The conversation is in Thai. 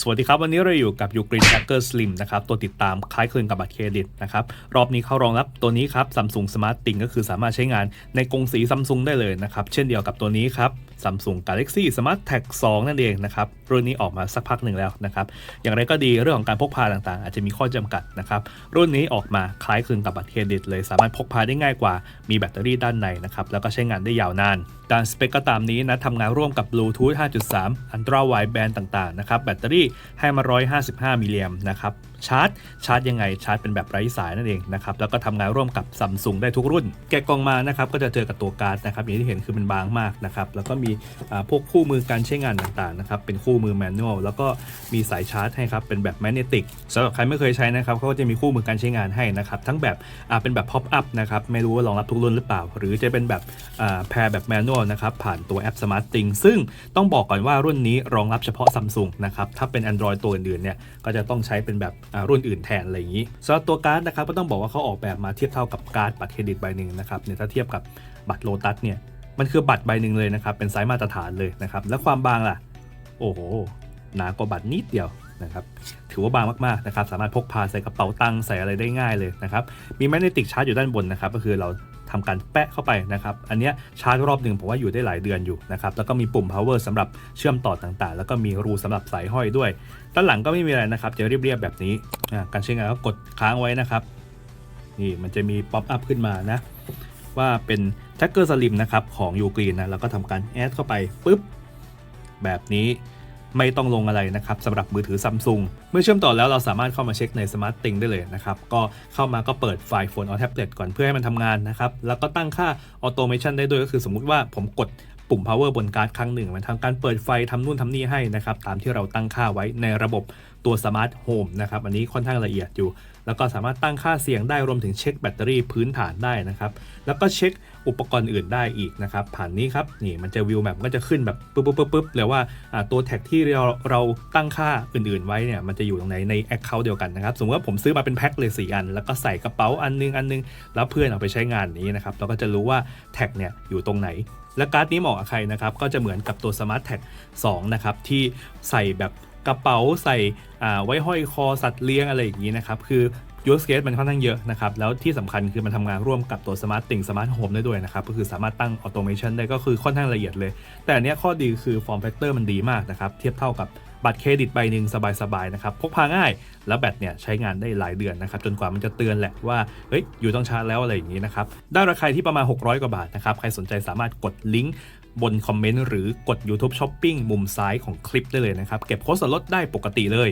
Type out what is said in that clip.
สวัสดีครับ วันนี้เราอยู่กับยูกิลเล็คเกอร์สลิมนะครับ ตัวติดตามคล้ายคลึงกับบัตรเครดิตนะครับ รอบนี้เขารองรับตัวนี้ครับซัมซุงสมาร์ตติงก็คือสามารถใช้งานในกรงสีซัมซุงได้เลยนะครับ เช่นเดียวกับตัวนี้ครับ Samsung Galaxy Smart Tag 2 นั่นเองนะครับรุ่นนี้ออกมาสักพักหนึ่งแล้วนะครับอย่างไรก็ดีเรื่องของการพกพาต่างๆ อาจจะมีข้อจำกัดนะครับรุ่นนี้ออกมาคล้ายคลึงกับบัตรเครดิตเลยสามารถพกพาได้ง่ายกว่า มีแบตเตอรี่ด้านในนะครับแล้วก็ใช้งานได้ยาวนานด้านสเปคก็ตามนี้นะทำงานร่วมกับ Bluetooth 5.3 Ultra Wideband ต่างๆนะครับแบตเตอรี่ให้มา 155 มิลลิแอมนะครับ ชาร์จ ชาร์จยังไงชาร์จเป็นแบบไร้สายนั่นเองนะครับแล้วก็ทำงานร่วมกับ Samsung ได้ทุกรุ่น แกะกล่องมานะครับก็จะเจอกับตัวการ์ดนะครับอย่างที่เห็นคือมันบางมากนะครับแล้วก็มีพวกคู่มือการใช้งานต่างๆนะครับเป็นคู่มือแมนนวลแล้วก็มีสายชาร์จให้ครับเป็นแบบแมกเนติกสำหรับใครไม่เคยใช้นะครับเขาก็จะมีคู่มือการใช้งานให้นะครับทั้งแบบเป็นแบบ pop up นะครับไม่รู้ว่ารองรับทุกรุ่นหรือเปล่า หรือจะเป็นแบบแพรแบบแมนนวลนะครับผ่านตัวแอป Smart Thing ซึ่งต้องบอกก่อนว่ารุ่นนี้รองรับเฉพาะ Samsung นะครับถ้าเป็น Android ตัวอื่นๆเนี่ยก็จะต้องใช้เป็นแบบรุ่นอื่นแทนอะไรอย่างนี้สำหรับตัวการ์ดนะครับก็ต้องบอกว่าเขาออกแบบมาเทียบเท่ากับการ์ดบัตรเครดิตใบหนึ่งนะครับเนี่ยถ้าเทียบกับบัตรโลตัสเนี่ยมันคือบัตรใบหนึ่งเลยนะครับเป็นไซส์มาตรฐานเลยนะครับและความบางล่ะ โอ้โหหนากว่าบัตรนิดเดียวนะครับถือว่าบางมากๆนะครับสามารถพกพาใส่กระเป๋าตังค์ใส่อะไรได้ง่ายเลยนะครับมีแมกเนติกชาร์จอยู่ด้านบนนะครับก็คือเรา ทำการแปะเข้าไปนะครับอันนี้ชาร์จรอบหนึ่งผมว่าอยู่ได้หลายเดือนอยู่นะครับแล้วก็มีปุ่ม power สำหรับเชื่อมต่อต่างๆ แล้วก็มีรูสำหรับสายห้อยด้วยด้านหลังก็ไม่มีอะไรนะครับจะเรียบๆแบบนี้การใช้งานก็กดค้างไว้นะครับนี่มันจะมีป๊อปอัพขึ้นมานะว่าเป็นแท็กเกอร์สลิมนะครับของยูกรีนนะแล้วก็ทำการแอดเข้าไปปุ๊บแบบนี้ ไม่ต้องลงอะไรนะครับสำหรับมือถือซัมซุงเมื่อเชื่อมต่อแล้วเราสามารถเข้ามาเช็คใน Smart Thing ได้เลยนะครับก็เข้ามาก็เปิดไฟล์โฟนเอาแท็บเล็ตก่อนเพื่อให้มันทำงานนะครับแล้วก็ตั้งค่าออโตเมชันได้ด้วยก็คือสมมุติว่าผมกดปุ่ม power บนการ์ดครั้งหนึ่งมันทำการเปิดไฟทำนู่นทำนี่ให้นะครับตามที่เราตั้งค่าไว้ในระบบตัว Smart Home นะครับอันนี้ค่อนข้างละเอียดอยู่ แล้วก็สามารถตั้งค่าเสียงได้รวมถึงเช็คแบตเตอรี่พื้นฐานได้นะครับ แล้วก็เช็คอุปกรณ์อื่นได้อีกนะครับ ผ่านนี้ครับนี่มันจะวิวแมปก็จะขึ้นแบบปุ๊บปุ๊บปุ๊บปุ๊บเลยว่าอ่าตัวแท็กที่เราเราตั้งค่าอื่นๆไว้เนี่ยมันจะอยู่ตรงไหนใน Account เดียวกันนะครับสมมติว่าผมซื้อมาเป็นแพ็คเลยสี่อัน แล้วก็ใส่กระเป๋าอันนึงอันนึง แล้วเพื่อนเอาไปใช้งานนี้นะครับเราก็จะรู้ว่าแท็กเนี่ยอยู่ตรงไหนและการ์ดนี้เหมาะกับใครนะครับก็จะเหมือนกับตัว Smart Tag 2นะครับที่ใส่แบบ กระเป๋าใส่ไว้ห้อยคอสัตว์เลี้ยงอะไรอย่างนี้นะครับ คือ use case มันค่อนข้างเยอะนะครับ แล้วที่สำคัญคือมันทำงานร่วมกับตัว Smart Thing Smart Home ได้ด้วยนะครับ ก็คือสามารถตั้ง automation ได้ก็คือค่อนข้างละเอียดเลย แต่อันเนี้ยข้อดีคือ form factor มันดีมากนะครับ เทียบเท่ากับบัตรเครดิตใบหนึ่งสบายๆนะครับ พกพาง่าย แล้วแบตเนี่ยใช้งานได้หลายเดือนนะครับ จนกว่ามันจะเตือนแหละว่า เฮ้ย อยู่ต้องชาร์จแล้วอะไรอย่างนี้นะครับ ได้ราคาที่ประมาณ 600 กว่าบาทนะครับ ใครสนใจสามารถกดลิงก์ บนคอมเมนต์หรือกด YouTube Shopping มุมซ้ายของคลิปได้เลยนะครับ เก็บโค้ดส่วนลดได้ปกติเลย